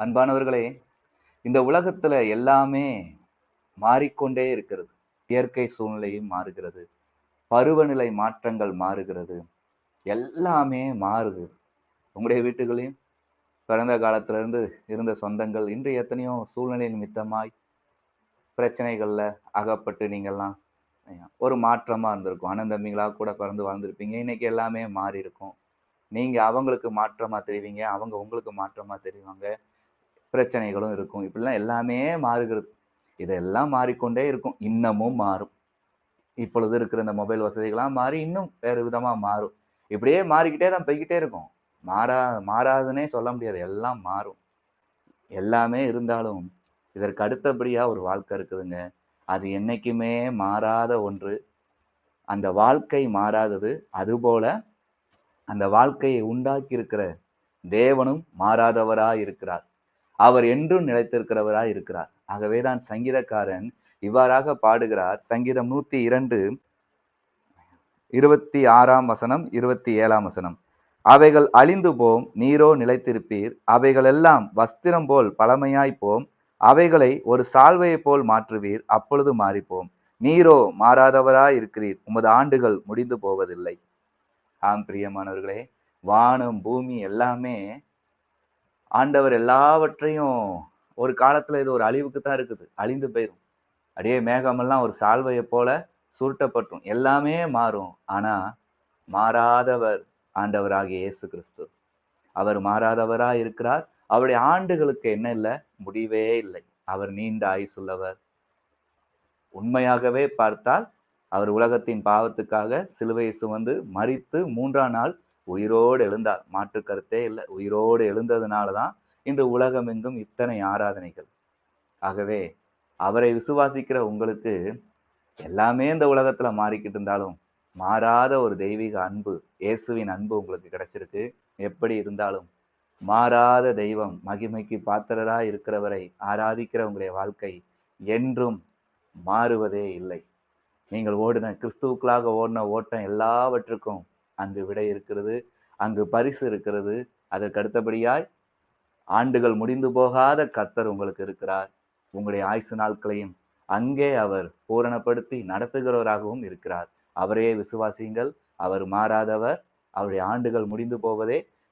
அன்பானவர்களே இந்த உலகத்துல எல்லாமே மாறிக்கொண்டே இருக்கிறது. இயற்கை சூழ்நிலையும் மாறுகிறது. பருவநிலை மாற்றங்கள் மாறுகிறது. எல்லாமே மாறுது. உங்களுடைய வீட்டுகளையும் பிறந்த காலத்துல இருந்து இருந்த சொந்தங்கள் இன்று எத்தனையோ சூழ்நிலை நிமித்தமாய் பிரச்சனைகள்ல அகப்பட்டு நீங்கள்லாம் ஒரு மாற்றமா இருந்திருக்கும். அண்ணன் தம்பிங்களா கூட பிறந்து வாழ்ந்திருப்பீங்க இன்னைக்கு எல்லாமே மாறி இருக்கும். நீங்க அவங்களுக்கு மாற்றமா தெரிவிங்க. அவங்க உங்களுக்கு மாற்றமா தெரிவாங்க. பிரச்சனைகளும் இருக்கும். இப்படிலாம் எல்லாமே மாறுகிறது. இதெல்லாம் மாறிக்கொண்டே இருக்கும். இன்னமும் மாறும். இப்பொழுது இருக்கிற இந்த மொபைல் வசதிகள்லாம் மாறி இன்னும் வேறு விதமா மாறும். இப்படியே மாறிக்கிட்டே தான் போய்கிட்டே இருக்கும். மாறா மாறாதுன்னே சொல்ல முடியாது. எல்லாம் மாறும். எல்லாமே இருந்தாலும் இதற்கு அடுத்தபடியாக ஒரு வாழ்க்கை இருக்குதுங்க. அது என்னைக்குமே மாறாத ஒன்று. அந்த வாழ்க்கை மாறாதது. அதுபோல அந்த வாழ்க்கையை உண்டாக்கி இருக்கிற தேவனும் மாறாதவராய் இருக்கிறார். அவர் என்றும் நிலைத்திருக்கிறவராய் இருக்கிறார். ஆகவேதான் சங்கீதக்காரன் இவ்வாறாக பாடுகிறார். சங்கீதம் நூத்தி இரண்டு இருபத்தி ஆறாம் வசனம் இருபத்தி ஏழாம் வசனம். அவைகள் அழிந்து போம் நீரோ நிலைத்திருப்பீர். அவைகளெல்லாம் வஸ்திரம் போல் பழமையாய் போம். அவைகளை ஒரு சால்வையைப் போல் மாற்றுவீர் அப்பொழுது மாறிப்போம். நீரோ மாறாதவராய் இருக்கிறீர் உமது ஆண்டுகள் முடிந்து போவதில்லை. ஆம் பிரியமானவர்களே வானம் பூமி எல்லாமே ஆண்டவர் எல்லாவற்றையும் ஒரு காலத்துல இது ஒரு அழிவுக்கு தான் இருக்குது. அழிந்து போயிடும் அப்படியே மேகமெல்லாம் ஒரு சால்வையை போல சுருட்டப்பட்டும். எல்லாமே மாறும். ஆனா மாறாதவர் ஆண்டவராகிய இயேசு கிறிஸ்து. அவர் மாறாதவராக இருக்கிறார் அவருடைய ஆண்டுகளுக்கு என்ன இல்லை? முடிவே இல்லை. அவர் நீண்ட ஆயுசுள்ளவர். உண்மையாகவே பார்த்தால் அவர் உலகத்தின் பாவத்துக்காக சிலுவையை சுமந்து மறித்து மூன்றாம் நாள் உயிரோடு எழுந்தார். மாற்று கருத்தே இல்லை. உயிரோடு எழுந்ததுனால தான் இன்று உலகமெங்கும் இத்தனை ஆராதனைகள். ஆகவே அவரை விசுவாசிக்கிற உங்களுக்கு எல்லாமே இந்த உலகத்துல மாறிக்கிட்டு இருந்தாலும் மாறாத ஒரு தெய்வீக அன்பு இயேசுவின் அன்பு உங்களுக்கு கிடைச்சிருக்கு. எப்படி இருந்தாலும் மாறாத தெய்வம் மகிமைக்கு பாத்திரரா இருக்கிறவரை ஆராதிக்கிற உங்களுடைய வாழ்க்கை என்றும் மாறுவதே இல்லை. நீங்கள் ஓடின கிறிஸ்துவுக்களாக ஓடின ஓட்டம் எல்லாவற்றுக்கும் அங்கு விடை இருக்கிறது அங்கு பரிசு இருக்கிறது. அதற்கு அடுத்தபடியாய் ஆண்டுகள் முடிந்து போகாத கர்த்தர் உங்களுக்கு இருக்கிறார். உங்களுடைய ஆயுசு நாட்களையும் அங்கே அவர் பூரணப்படுத்தி நடத்துகிறவராகவும் இருக்கிறார். அவரே விசுவாசியுங்கள். அவர் மாறாதவர். அவருடைய ஆண்டுகள் முடிந்து போவதே